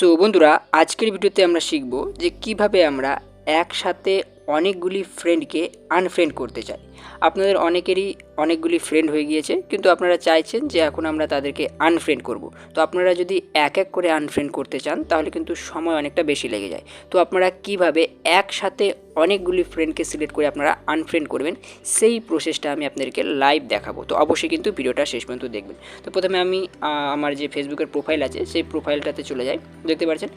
So বন্ধুরা, আজকের ভিডিওতে আমরা শিখব যে কীভাবে আমরা একসাথে অনেকগুলি ফ্রেন্ডকে আনফ্রেন্ড করতে চাই। আপনাদের অনেকেরই অনেকগুলি ফ্রেন্ড হয়ে গিয়েছে, কিন্তু আপনারা চাইছেন যে এখন আমরা তাদেরকে আনফ্রেন্ড করব। তো আপনারা যদি এক এক করে আনফ্রেন্ড করতে চান, তাহলে কিন্তু সময় অনেকটা বেশি লেগে যায়। তো আপনারা কীভাবে একসাথে অনেকগুলি ফ্রেন্ডকে সিলেক্ট করে আপনারা আনফ্রেন্ড করবেন, সেই প্রসেসটা আমি আপনাদেরকে লাইভ দেখাবো। তো অবশ্যই কিন্তু ভিডিওটা শেষ পর্যন্ত দেখবেন। তো প্রথমে আমি আমার যে ফেসবুকের প্রোফাইল আছে, সেই প্রোফাইলটাতে চলে যাই। দেখতে পাচ্ছেন?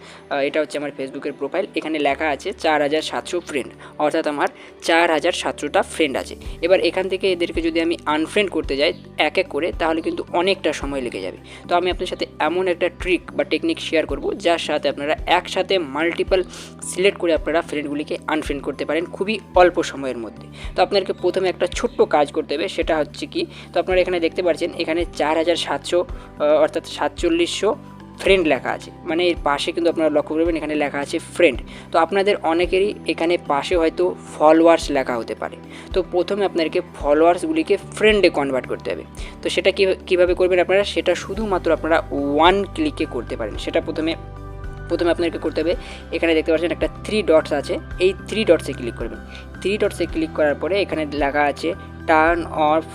এটা হচ্ছে আমার ফেসবুকের প্রোফাইল এখানে লেখা আছে, চার হাজার সাতশো ফ্রেন্ড অর্থাৎ আমার চার হাজার সাতশোটা ফ্রেন্ড আছে। এবার এখান থেকে এদেরকে যদি আমি আনফ্রেন্ড করতে যাই এক এক করে, তাহলে কিন্তু অনেকটা সময় লেগে যাবে। তো আমি আপনার সাথে এমন একটা ট্রিক বা টেকনিক শেয়ার করব, যার সাথে আপনারা একসাথে মাল্টিপল সিলেক্ট করে আপনারা ফ্রেন্ডগুলিকে আনফ্রেন্ড করতে পারেন খুবই অল্প সময়ের মধ্যে। তো আপনাদেরকে প্রথমে একটা ছোট্ট কাজ করতে হবে, সেটা হচ্ছে কি, তো আপনারা এখানে দেখতে পাচ্ছেন, এখানে চার হাজার সাতশো অর্থাৎ সাতচল্লিশশো ফ্রেন্ড লেখা আছে। মানে এর পাশে কিন্তু আপনারা লক্ষ্য করবেন, এখানে লেখা আছে ফ্রেন্ড তো আপনাদের অনেকেরই এখানে পাশে হয়তো ফলোয়ার্স লেখা হতে পারে। তো প্রথমে আপনাদেরকে ফলোয়ার্সগুলিকে ফ্রেন্ডে কনভার্ট করতে হবে। তো সেটা কীভাবে করবেন আপনারা? সেটা শুধুমাত্র আপনারা ওয়ান ক্লিকে করতে পারেন। সেটা প্রথমে প্রথমে আপনাদেরকে করতে হবে, এখানে দেখতে পাচ্ছেন একটা থ্রি ডটস আছে। এই থ্রি ডটসে ক্লিক করবেন। থ্রি ডটসে ক্লিক করার পরে এখানে লেখা আছে turn off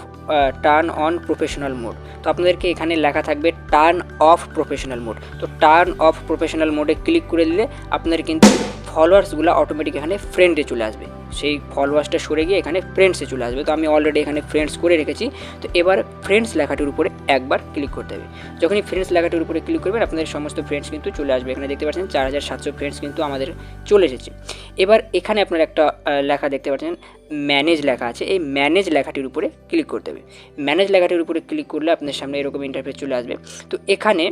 turn on professional mode তো আপনাদেরকে এখানে লেখা থাকবে টার্ন অফ প্রফেশনাল মোড তো টার্ন অফ প্রফেশনাল মোডে ক্লিক করে দিলে আপনার কিন্তু ফলোয়ার্সগুলো অটোমেটিক এখানে ফ্রেন্ডে চলে আসবে। সেই ফলোয়ার্সটা সরে গিয়ে এখানে ফ্রেন্ডসে চলে আসবে। তো আমি অলরেডি এখানে ফ্রেন্ডস করে রেখেছি। তো এবার ফ্রেন্ডস লেখাটির উপরে একবার ক্লিক করতে হবে। যখনই ফ্রেন্ডস লেখাটির উপরে ক্লিক করবেন, আপনাদের সমস্ত ফ্রেন্ডস কিন্তু চলে আসবে। এখানে দেখতে পাচ্ছেন, চার হাজার সাতশো ফ্রেন্ডস কিন্তু আমাদের চলে এসেছে। এবার এখানে আপনার একটা লেখা দেখতে পাচ্ছেন ম্যানেজ লেখা আছে, এই ম্যানেজ লেখাটির উপরে ক্লিক করতে হবে। ম্যানেজ লেখাটির উপরে ক্লিক করলে আপনার সামনে এরকম ইন্টারফেস চলে আসবে। তো এখানে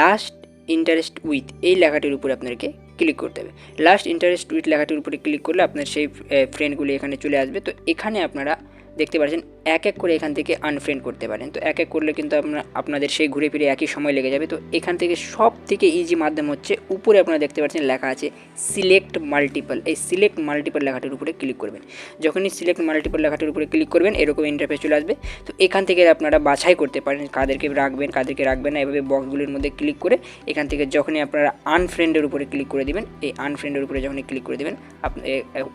লাস্ট ইন্টারেস্ট উইথ এই লেখাটির উপরে আপনাকে ক্লিক করতে হবে। লাস্ট ইন্টারেস্ট উইথ লেখাটির উপরে ক্লিক করলে আপনার সেই ফ্রেন্ডগুলি এখানে চলে আসবে। তো এখানে আপনারা দেখতে পাচ্ছেন এক এক করে এখান থেকে আনফ্রেন্ড করতে পারেন। তো এক এক করলে কিন্তু আপনার, আপনাদের সেই ঘুরে ফিরে একই সময় লেগে যাবে। তো এখান থেকে সব থেকে ইজি মাধ্যম হচ্ছে, উপরে আপনারা দেখতে পাচ্ছেন লেখা আছে সিলেক্ট মাল্টিপল এই সিলেক্ট মাল্টিপল লেখাটির উপরে ক্লিক করবেন। যখনই সিলেক্ট মাল্টিপল লেখাটির উপরে ক্লিক করবেন, এরকম ইন্টারফেস চলে আসবে। তো এখান থেকে আপনারা বাছাই করতে পারেন, কাদেরকে রাখবেন কাদেরকে রাখবেন না, এভাবে বক্সগুলির মধ্যে ক্লিক করে এখান থেকে যখনই আপনারা আনফ্রেন্ডের উপরে ক্লিক করে দিবেন, এই আনফ্রেন্ডের উপরে যখনই ক্লিক করে দেবেন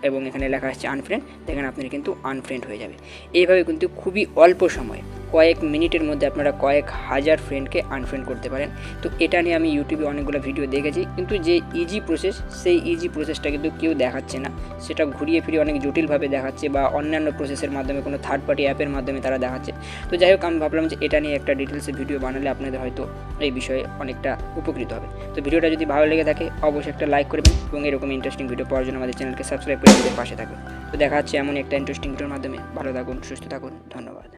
এবং এখানে লেখা আসছে আনফ্রেন্ড দেখেন আপনি কিন্তু আনফ্রেন্ড হয়ে যাবে। এইভাবে কিন্তু খুবই অল্প সময়ে। কয়েক মিনিটের মধ্যে আপনারা কয়েক হাজার ফ্রেন্ডকে আনফ্রেন্ড করতে পারেন। তো এটা নিয়ে আমি ইউটিউবে অনেকগুলো ভিডিও দেখেছি। কিন্তু যে ইজি প্রসেস সেই ইজি প্রসেসটা কিন্তু কেউ দেখাচ্ছে না। সেটা ঘুরিয়ে ফিরিয়ে অনেক জটিলভাবে দেখাচ্ছে বা অন্যান্য প্রসেসের মাধ্যমে, কোনো থার্ড পার্টি অ্যাপের মাধ্যমে তারা দেখাচ্ছে। তো যাই হোক, আমি ভাবলাম যে এটা নিয়ে একটা ডিটেলসে ভিডিও বানালে আপনাদের হয়তো এই বিষয়ে অনেকটা উপকৃত হবে। তো ভিডিওটা যদি ভালো লেগে থাকে, অবশ্যই একটা লাইক করবেন এবং এরকম ইন্টারেস্টিং ভিডিও পাওয়ার জন্য আমাদের চ্যানেলকে সাবস্ক্রাইব করে পাশে থাকবেন। তো দেখা হচ্ছে এমন একটা ইন্টারেস্টিং ভিডিওর মাধ্যমে। ভালো থাকুন, সুস্থ থাকুন ধন্যবাদ।